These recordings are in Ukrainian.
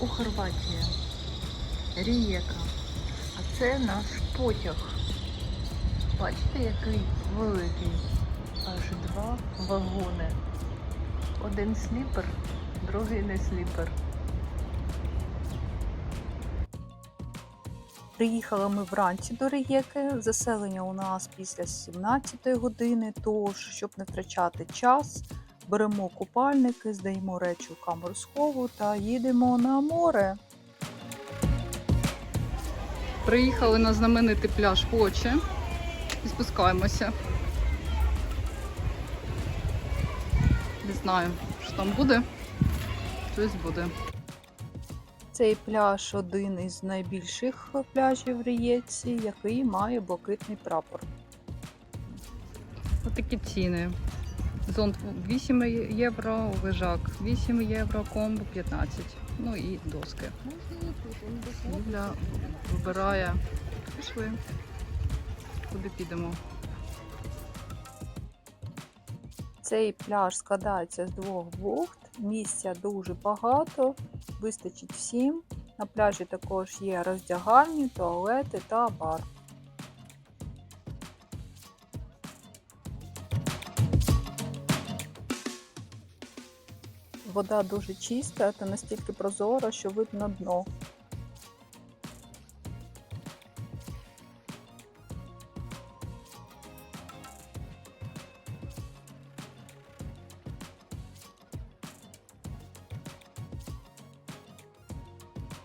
у Хорватії. Рієка. А це наш потяг. Бачите, який великий. Аж два вагони. Один сліпер, другий не сліпер. Приїхали ми вранці до Риєки. Заселення у нас після 17 години. Тож, щоб не втрачати час, беремо купальники, здаємо речі у камеру схову та їдемо на море. Приїхали на знаменитий пляж Поче і спускаємося. Не знаю, що там буде. Щось буде. Цей пляж один із найбільших пляжів в Рієці, який має блакитний прапор. Ось такі ціни. Зонт 8 євро, лежак 8 євро, комбо 15. Ну і доски. Юля вибирає. Пішли. Куди підемо? Цей пляж складається з двох бухт, місця дуже багато, вистачить всім. На пляжі також є роздягальні, туалети та бар. Вода дуже чиста та настільки прозора, що видно дно.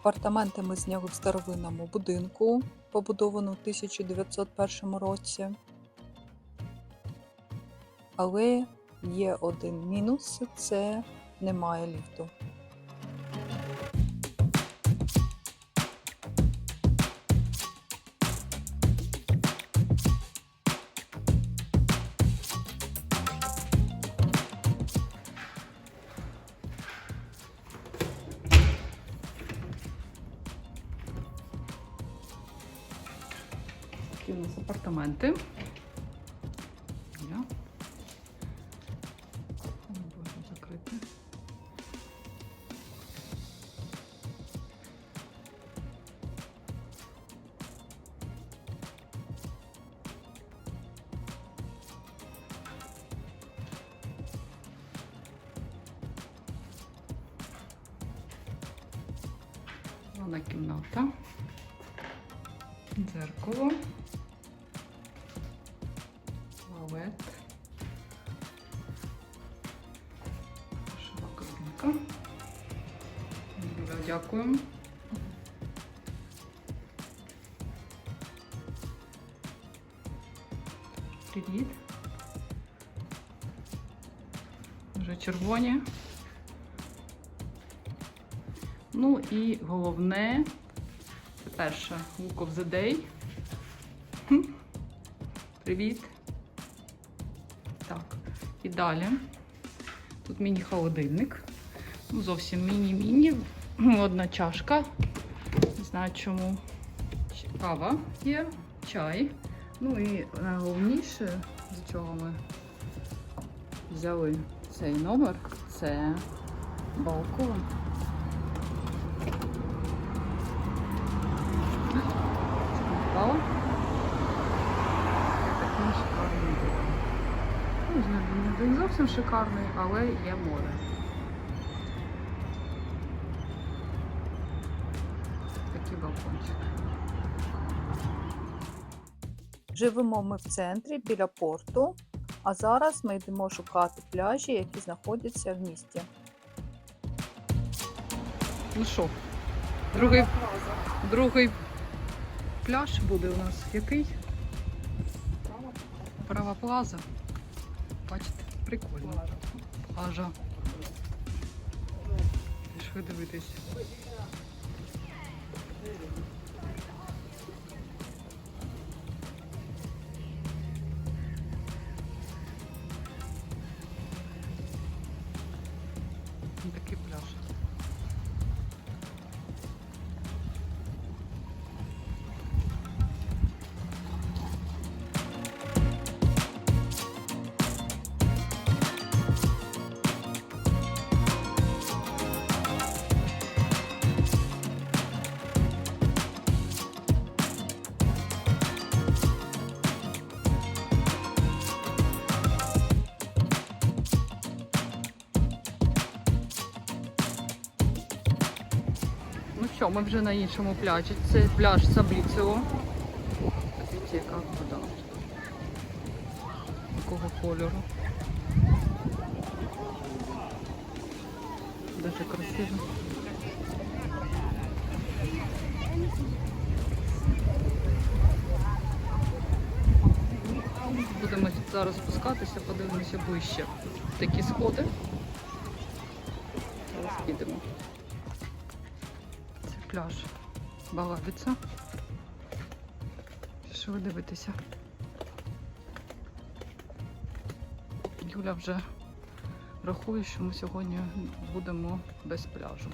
Апартаменти ми зняли в старовинному будинку, побудованому в 1901 році. Але є один мінус це немає ліфту. Вона кімната. Дзеркало. Туалет. Душова кабінка. Дякую. Привіт. Вже червоні. Ну і головне, це перше Look of the Day. Привіт. Так, і далі. Тут міні-холодильник. Ну, зовсім міні-міні. Одна чашка. Не знаю чому. Кава є, чай. Ну і найголовніше, з чого ми взяли цей номер, це балкон. Впала. Такий шикарний дом. Ну, не не зовсім шикарний, але є море. Такий балкончик. Живемо ми в центрі біля порту, а зараз ми йдемо шукати пляжі, які знаходяться в місті. Ну що, другий, другий пляж буде у нас який? Права плаза. Бачите, прикольно. Плажа. Пішли дивитись. Що, ми вже на іншому пляжі. Це пляж Сабліцево. Дивіться, яка вода. Якого кольору. Дуже красиво. Будемо зараз спускатися, подивимося ближче. Такі сходи. Зараз підемо. Пляж балабиться. Що ви дивитеся? Юля вже рахує, що ми сьогодні будемо без пляжу.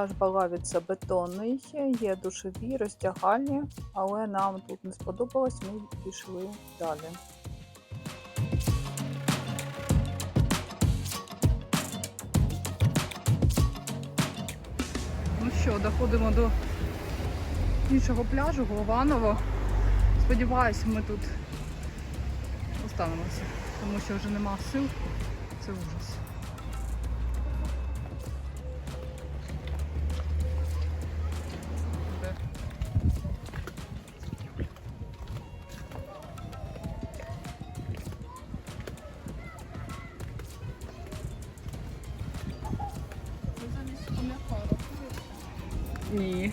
Пляж Балавіця бетонний, є душові, роздягальні, але нам тут не сподобалось, ми пішли далі. Ну що, доходимо до іншого пляжу, Голованово. Сподіваюся, ми тут останемося, тому що вже нема сил. Це ужас. 你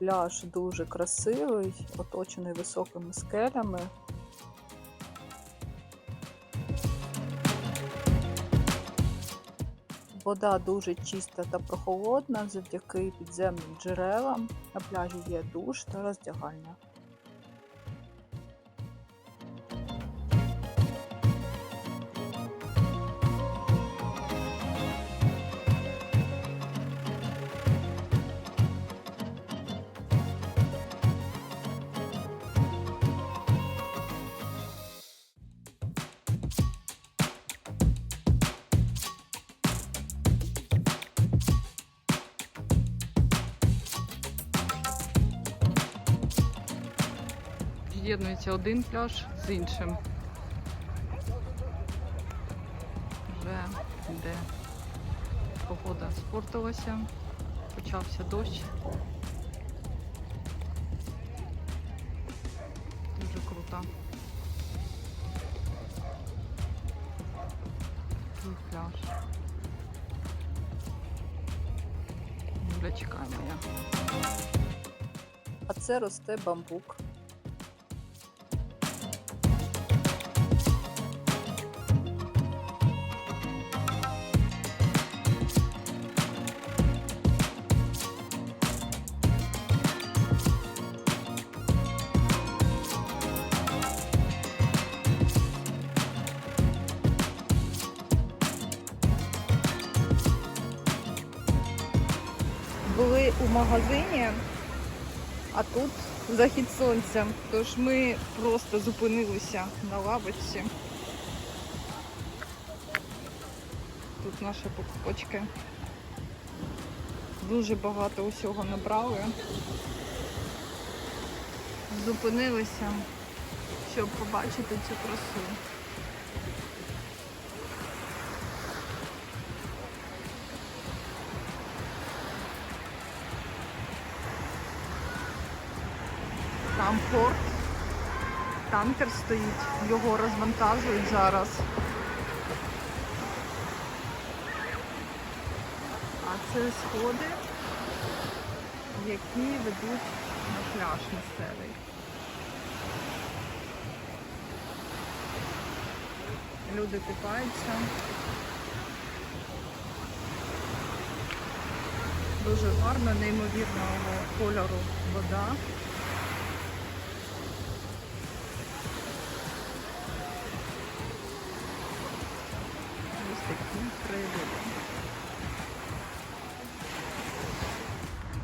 Пляж дуже красивий, оточений високими скелями. Вода дуже чиста та прохолодна завдяки підземним джерелам. На пляжі є душ та роздягальня. З'єднується один пляж з іншим. Вже йде погода спортилася, почався дощ. Дуже круто. Такий пляж. Юля чекає моя. А це росте бамбук. Магазині, а тут захід сонця. Тож ми просто зупинилися на лавочці. Тут наші покупочки. Дуже багато усього набрали. Зупинилися, щоб побачити цю красу. Там порт. Танкер стоїть, його розвантажують зараз. А це сходи, які ведуть на пляж місцевий. Люди купаються. Дуже гарна, неймовірного кольору вода.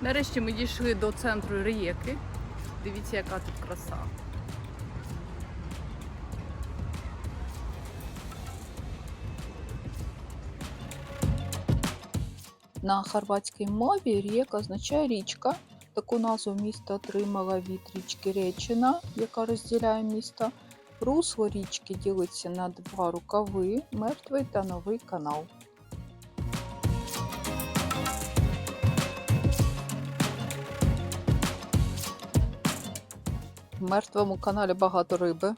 Нарешті ми дійшли до центру Риєки. Дивіться, яка тут краса. На хорватській мові ріка означає річка. Таку назву місто отримала від річки Речина, яка розділяє місто. Русло річки ділиться на два рукави мертвий та новий канал. Мертвому каналі багато риби.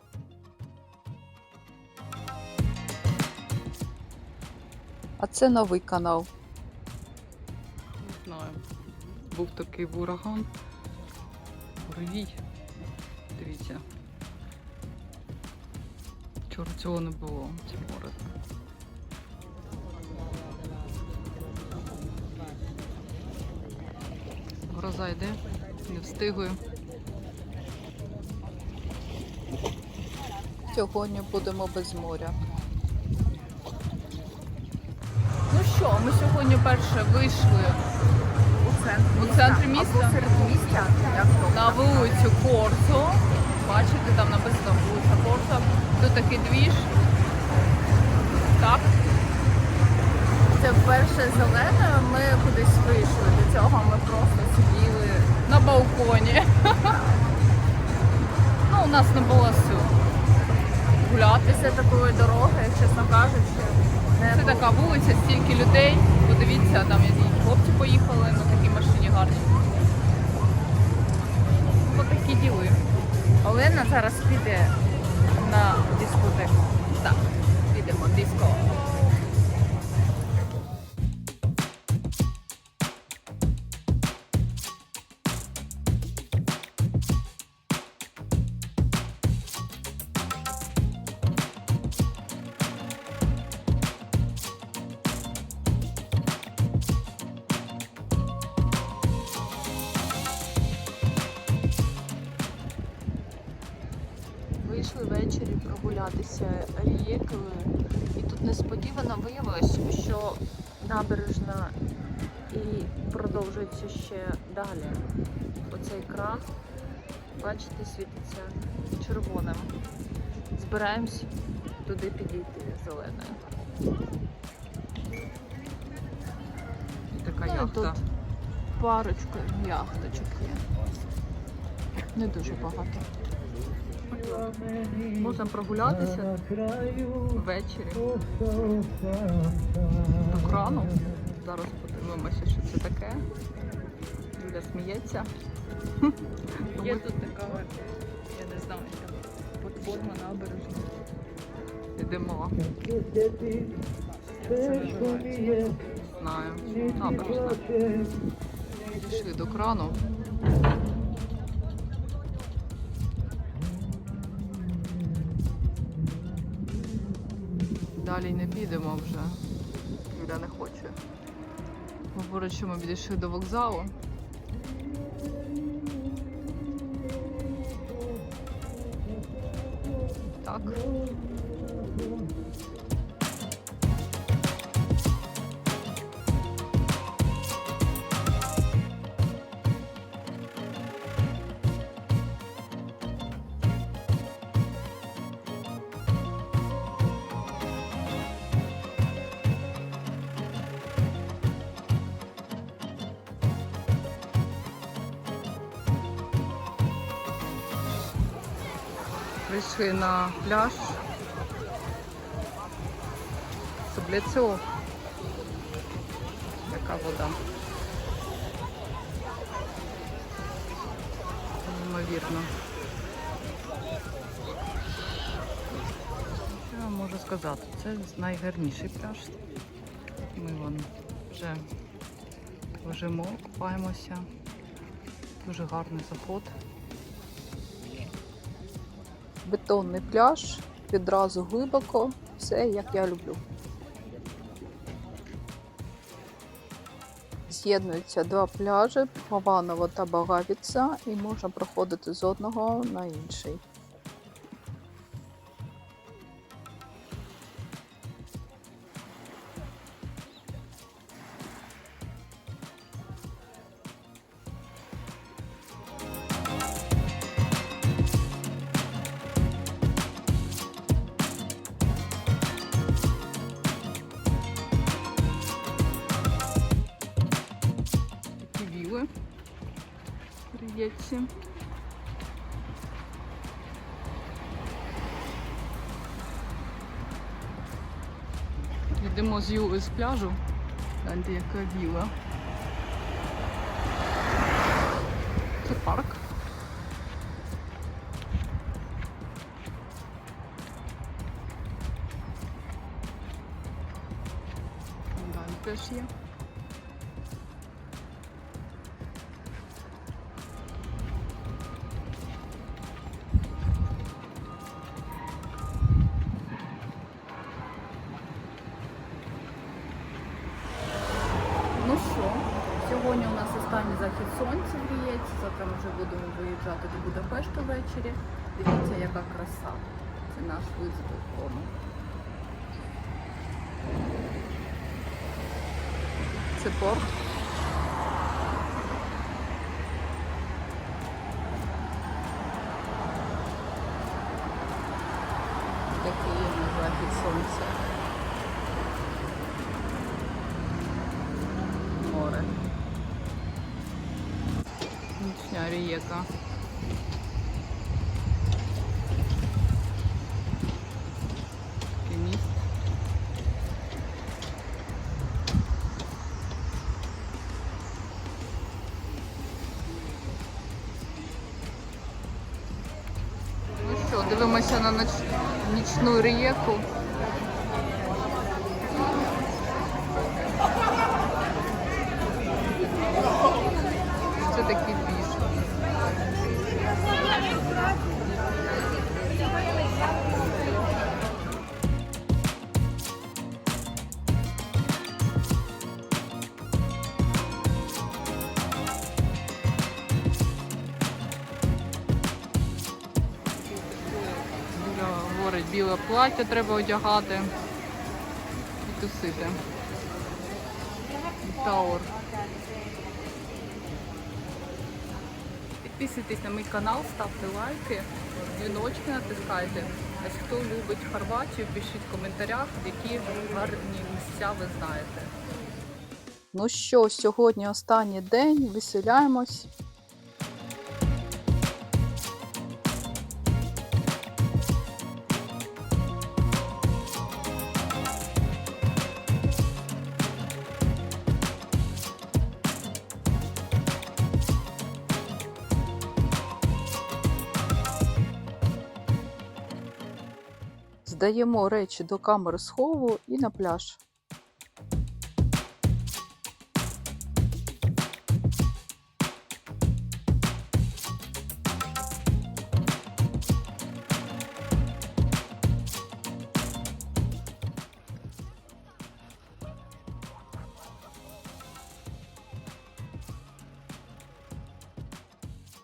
А це новий канал. Не знаю. Був такий ураган. Буревій. Дивіться. Вчора цього не було. Це море. Гроза йде, не встигли. Сьогодні будемо без моря. Ну що, ми сьогодні перше вийшли У центрі у центрі міста то на вулицю Корсо. Бачите, там написано вулиця Корсо. Тут такий двіж. Так, Це вперше зеленою ми кудись вийшли. До цього ми просто сиділи. на балконі. Ну, у нас не було сил гуляти. Після такої дороги, чесно кажучи, не Це така вулиця, стільки людей. Подивіться, там які хлопці поїхали на такій машині гарні. Ось такі діли. Олена зараз піде на дискотеку. Так, підемо диско. Виявилось, що набережна і продовжується ще далі. Оцей кран, бачите, світиться червоним. Збираємось туди підійти зеленою. Така Ну, яхта. тут парочка яхточок є. Не дуже багато. Можна прогулятися ввечері до крану. Зараз подивимося, що це таке. Юля сміється. Є тут така, я не знаю, яка платформа набережна. Йдемо. Це називається? Знаю. Набережна. Пішли до крану. Далі не підемо вже. Юля не хоче. Говорить, що ми підійшли до вокзалу. Так. Прийшли на пляж. Сублецьов. Яка вода. Неймовірно. Я можу сказати? Це найгарніший пляж. Ми вон вже лежимо, купаємося. Дуже гарний заход. Бетонний пляж, відразу глибоко, Все як я люблю. З'єднуються два пляжі Хованово та Багавіца, і можна проходити з одного на інший. Віли. Приєці. Йдемо з Юли з пляжу. Гляньте, яка віла. Це парк. Захід сонця в Рієці. Завтра вже будемо виїжджати до Будапешта ввечері. Дивіться, яка краса. Це наш вид з балкону. Це порт. Такий є на захід сонця. Море. Нічня рієка. Ну дивимося на нічну рієку. Біле плаття треба одягати і тусити. Таур. Підписуйтесь на мій канал, ставте лайки, дзвіночки натискайте. А хто любить Хорватію, пишіть в коментарях, які гарні місця ви знаєте. Ну що, сьогодні останній день, веселяємось. Здаємо речі до камери схову і на пляж.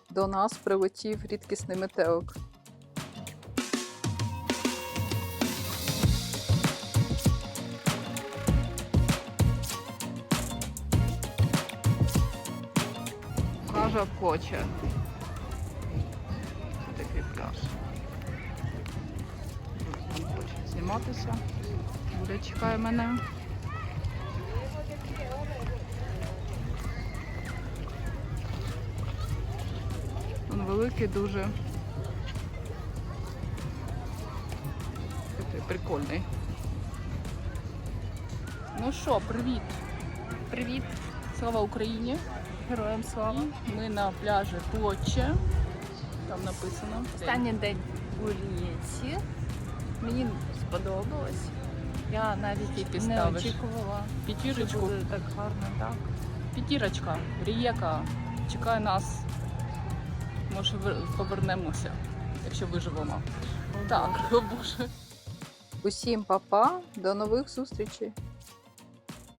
До нас прилетів рідкісний метелик. Хоче. Такий пляж. Він хоче зніматися. Буде чекає мене. Він великий дуже. Такий прикольний. Ну що, привіт! Привіт! Слава Україні! Героям слава! Ми на пляжі Плотче. Там написано. Останній день у Рієці. Мені сподобалось. Я навіть Скільки не ставиш? очікувала, що П'ятірочку. буде так гарно, так. П'ятірочка, Рієка, чекає нас. Може, ви- повернемося, якщо виживемо. Так, о боже. Усім па-па, до нових зустрічей!